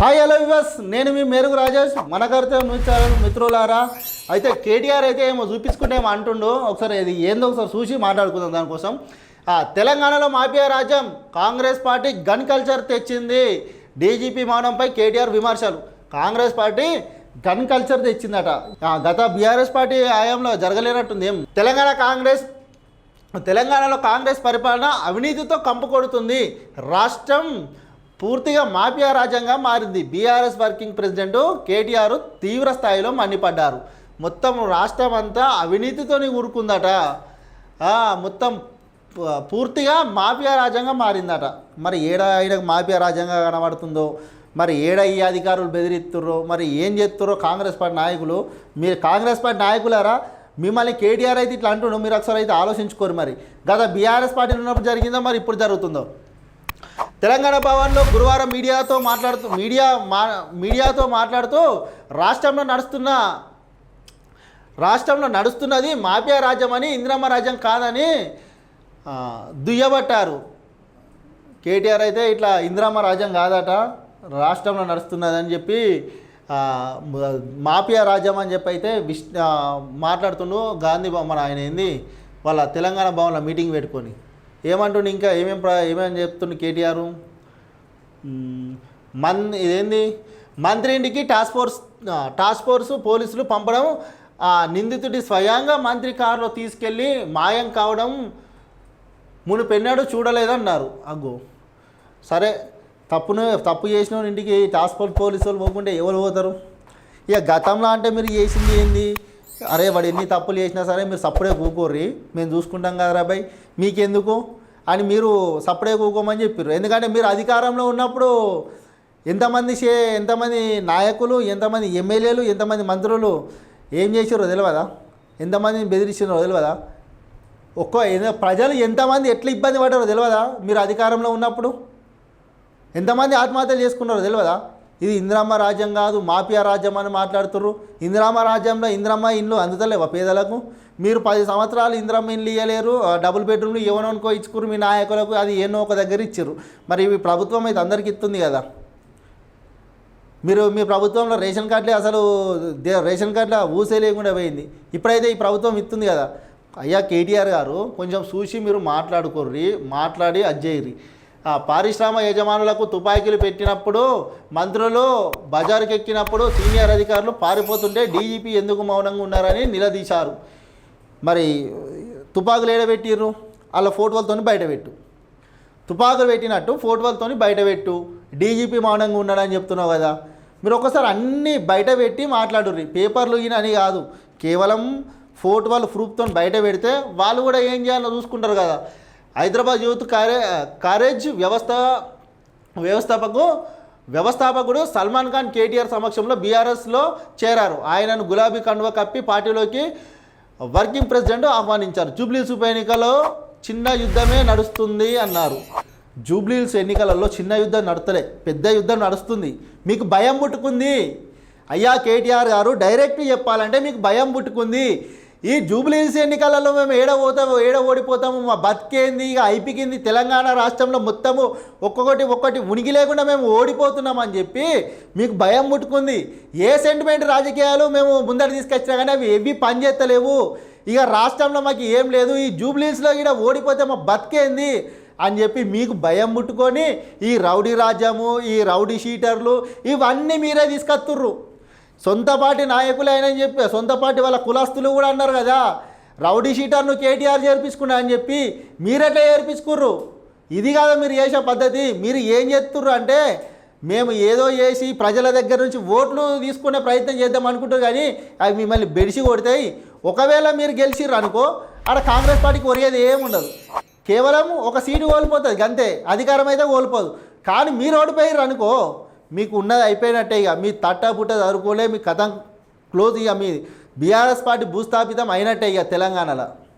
Hi hello వివాస్ నేను మీ మేరుగు రాజేష్. మన కర్తవ్యం న్యూస్ ఛానల్ మిత్రులారా. అయితే కేటీఆర్ అయితే ఏమో చూపించుకుంటే ఏమో అంటుండు. ఒకసారి ఇది ఏందో ఒకసారి చూసి మాట్లాడుకుందాం దానికోసం. తెలంగాణలో మాఫియా రాజ్యం. కాంగ్రెస్ పార్టీ గన్ కల్చర్ తెచ్చింది. డీజీపీ మౌనంపై కేటీఆర్ విమర్శలు. కాంగ్రెస్ పార్టీ గన్ కల్చర్ తెచ్చిందట. గత బీఆర్ఎస్ పార్టీ హయాంలో జరగలేనట్టుంది ఏం? తెలంగాణ కాంగ్రెస్ తెలంగాణలో కాంగ్రెస్ పరిపాలన అవినీతితో కంపు కొడుతుంది. రాష్ట్రం పూర్తిగా మాఫియా రాజ్యంగా మారింది. బీఆర్ఎస్ వర్కింగ్ ప్రెసిడెంట్ కేటీఆర్ తీవ్ర స్థాయిలో మండిపడ్డారు. మొత్తం రాష్ట్రం అంతా అవినీతితోని ఊరుకుందట. మొత్తం పూర్తిగా మాఫియా రాజ్యంగా మారిందట. మరి ఏడ ఆయనకు మాఫియా రాజ్యంగా కనబడుతుందో? మరి ఏడ ఈ అధికారులు బెదిరిస్తుర్రో మరి ఏం చేస్తుర్రో కాంగ్రెస్ పార్టీ నాయకులు? మీరు కాంగ్రెస్ పార్టీ నాయకులారా? మిమ్మల్ని కేటీఆర్ అయితే ఇట్లా అంటుండు మీరు ఒకసారి అయితే ఆలోచించుకోరు మరి. గత బీఆర్ఎస్ పార్టీలో ఉన్నప్పుడు జరిగిందో మరి ఇప్పుడు జరుగుతుందో? తెలంగాణ భవన్లో గురువారం మీడియాతో మాట్లాడుతూ మీడియా మా మీడియాతో మాట్లాడుతూ రాష్ట్రంలో నడుస్తున్న రాష్ట్రంలో నడుస్తున్నది మాఫియా రాజ్యం అని ఇందిరమ్మ రాజ్యం కాదని దుయ్యబట్టారు. కేటీఆర్ అయితే ఇట్లా ఇందిరమ్మ రాజ్యం కాదట రాష్ట్రంలో నడుస్తున్నదని చెప్పి మాఫియా రాజ్యం అని చెప్పి అయితే విష్ మాట్లాడుతుండు గాంధీ బొమ్మ మన ఆయన ఏంది? వాళ్ళ తెలంగాణ భవన్లో మీటింగ్ పెట్టుకొని. ఏమంటుండే ఇంకా ఏమేం ఏమేమి చెప్తుండు కేటీఆర్? మన్ ఇదేంది? మంత్రి ఇంటికి టాస్క్ ఫోర్స్ టాస్క్ ఫోర్స్ పోలీసులు పంపడం ఆ నిందితుడి స్వయంగా మంత్రి కారులో తీసుకెళ్ళి మాయం కావడం మునిపెన్నాడు చూడలేదన్నారు. అగ్గో. సరే తప్పును తప్పు చేసిన వాడి ఇంటికి టాస్క్ ఫోర్స్ పోలీసు వాళ్ళు పోకుంటే ఎవరు పోతారు? ఇక గతంలో అంటే మీరు చేసింది ఏంది? అరే వాడు ఎన్ని తప్పులు చేసినా సరే మీరు సప్పుడే కూకోర్రి. మేము చూసుకుంటాం కదా బాయ్ మీకెందుకు? అని మీరు సప్పుడే కూకోమని చెప్పారు ఎందుకంటే మీరు అధికారంలో ఉన్నప్పుడు ఎంతమంది చే ఎంతమంది నాయకులు ఎంతమంది ఎమ్మెల్యేలు ఎంతమంది మంత్రులు ఏం చేసారో తెలియదా ఎంతమందిని బెదిరించారో తెలియదా ఒక్క ఏదో ప్రజలు ఎంతమంది ఎట్లా ఇబ్బంది పడ్డారో తెలియదా మీరు అధికారంలో ఉన్నప్పుడు? ఎంతమంది ఆత్మహత్యలు చేసుకున్నారో తెలియదా ఇది ఇందిరామ రాజ్యం కాదు మాఫియా రాజ్యం అని మాట్లాడుతుర్రు. ఇందిరామ రాజ్యంలో ఇందిరమ్మ ఇండ్లు అందుతలేవా పేదలకు? మీరు పది సంవత్సరాలు ఇందిరమ్మ ఇండ్లు ఇవ్వలేరు ఆ డబుల్ బెడ్రూమ్లు అనుకో ఇచ్చుకురు మీ నాయకులకు అది ఏమో ఒక దగ్గర ఇచ్చారు మరి ఇవి ప్రభుత్వం అయితే అందరికి ఇస్తుంది కదా. మీరు మీ ప్రభుత్వంలో రేషన్ కార్డులే అసలు దే- రేషన్ కార్డులో ఊసే లేకుండా పోయింది. ఇప్పుడైతే ఈ ప్రభుత్వం ఇస్తుంది కదా. అయ్యా కేటీఆర్ గారు కొంచెం చూసి మీరు మాట్లాడుకోర్రి మాట్లాడి అజ్జేయరి ఆ పారిశ్రామిక యజమానులకు తుపాకీలు పెట్టినప్పుడు మంత్రులు బజారుకి ఎక్కినప్పుడు సీనియర్ అధికారులు పారిపోతుంటే డీజీపీ ఎందుకు మౌనంగా ఉన్నారని నిలదీశారు. మరి తుపాకులు ఏడబెట్టిర్రు వాళ్ళ ఫోటోలతో బయట పెట్టు. తుపాకులు పెట్టినట్టు ఫోటోలతో బయట పెట్టు. డీజీపీ మౌనంగా ఉన్నాడని చెప్తున్నావు కదా. మీరు ఒకసారి అన్నీ బయట పెట్టి మాట్లాడుర్రి. పేపర్లు ఈయన అని కాదు. కేవలం ఫోటోలు ప్రూఫ్తో బయట పెడితే వాళ్ళు కూడా ఏం చేయాలో చూసుకుంటారు కదా. హైదరాబాద్ యూత్ కారే కారేజ్ వ్యవస్థ వ్యవస్థాపకు వ్యవస్థాపకుడు సల్మాన్ ఖాన్ కేటీఆర్ సమక్షంలో బీఆర్ఎస్లో చేరారు. ఆయనను గులాబీ కండువ కప్పి పార్టీలోకి వర్కింగ్ ప్రెసిడెంట్ ఆహ్వానించారు. జూబ్లీస్ ఉప ఎన్నికలో చిన్న యుద్ధమే నడుస్తుంది అన్నారు. జూబ్లీస్ ఎన్నికలలో చిన్న యుద్ధం నడతలే పెద్ద యుద్ధం నడుస్తుంది. మీకు భయం పుట్టుకుంది. అయ్యా కేటీఆర్ గారు డైరెక్ట్ చెప్పాలంటే మీకు భయం పుట్టుకుంది. ఈ జూబ్లీస్ ఎన్నికలలో మేము ఏడ పోతాము ఏడ ఓడిపోతాము? మా బతికేంది? ఇక అయిపోయింది తెలంగాణ రాష్ట్రంలో మొత్తము ఒక్కొక్కటి ఒక్కటి ఉనికి లేకుండా మేము ఓడిపోతున్నాం అని చెప్పి మీకు భయం ముట్టుకుంది. ఏ సెంటిమెంట్ రాజకీయాలు మేము ముందర తీసుకొచ్చినా కానీ అవి ఏవి పనిచేస్తలేవు ఇక రాష్ట్రంలో మాకు ఏం లేదు. ఈ జూబ్లీస్లో ఇక్కడ ఓడిపోతే మా బతికేంది? అని చెప్పి మీకు భయం ముట్టుకొని ఈ రౌడీ రాజ్యము ఈ రౌడీ షీటర్లు ఇవన్నీ మీరే తీసుకొస్తుర్రు సొంత పార్టీ నాయకులు అయినని చెప్పి సొంత పార్టీ వాళ్ళ కులాస్తులు కూడా అన్నారు కదా. రౌడీ షీటర్ను కేటీఆర్ చేర్పించుకున్నా అని చెప్పి మీరెట్లా చేర్పించుకుర్రు? ఇది కాదా మీరు చేసే పద్ధతి. మీరు ఏం చేస్తుర్రు అంటే మేము ఏదో చేసి ప్రజల దగ్గర నుంచి ఓట్లు తీసుకునే ప్రయత్నం చేద్దాం అనుకుంటారు కానీ అవి మిమ్మల్ని బెడిసి కొడతాయి. ఒకవేళ మీరు గెలిచిర్రు అనుకో ఆడ కాంగ్రెస్ పార్టీకి ఒరిగేది ఏముండదు కేవలం ఒక సీటు కోల్పోతుంది అంతే అధికారం అయితే కోల్పోదు. కానీ మీరు ఓడిపోయారు అనుకో మీకు ఉన్నది అయిపోయినట్టే ఇక. మీ తట్ట పుట్ట చదువుకోలే మీ కథం క్లోజ్ ఇక. మీ బీఆర్ఎస్ పార్టీ భూస్థాపితం అయినట్టే ఇక తెలంగాణలో.